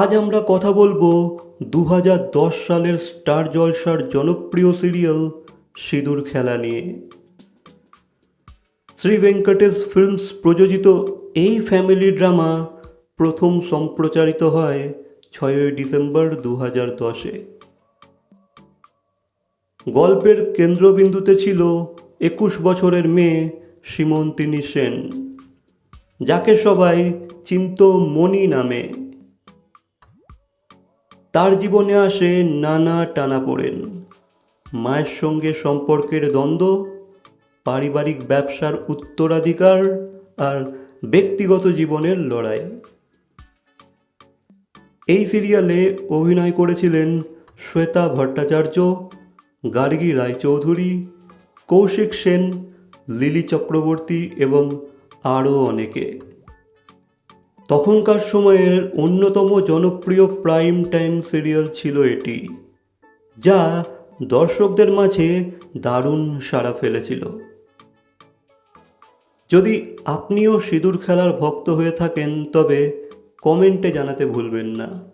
আজ আমরা কথা বলব দু হাজার দশ সালের স্টার জলসার জনপ্রিয় সিরিয়াল সিঁদুর খেলা নিয়ে। শ্রী ভেঙ্কটেশ ফিল্মস প্রযোজিত এই ফ্যামিলি ড্রামা প্রথম সম্প্রচারিত হয় ছয়ই ডিসেম্বর দু হাজার দশে। গল্পের কেন্দ্রবিন্দুতে ছিল একুশ বছরের মেয়ে সীমন্তিনী সেন, যাকে সবাই চিনত মণি নামে। তার জীবনে আসে নানা টানাপোড়েন মায়ের সঙ্গে সম্পর্কের দ্বন্দ্ব, পারিবারিক ব্যবসার উত্তরাধিকার আর ব্যক্তিগত জীবনের লড়াই। এই সিরিয়ালে অভিনয় করেছিলেন শ্বেতা ভট্টাচার্য, গার্গী রায়চৌধুরী, কৌশিক সেন, লিলি চক্রবর্তী এবং আরও অনেকে। তখনকার সময়ের অন্যতম জনপ্রিয় প্রাইম টাইম সিরিয়াল ছিল এটি, যা দর্শকদের মাঝে দারুণ সাড়া ফেলেছিল। যদি আপনিও সিঁদুর খেলার ভক্ত হয়ে থাকেন, তবে কমেন্টে জানাতে ভুলবেন না।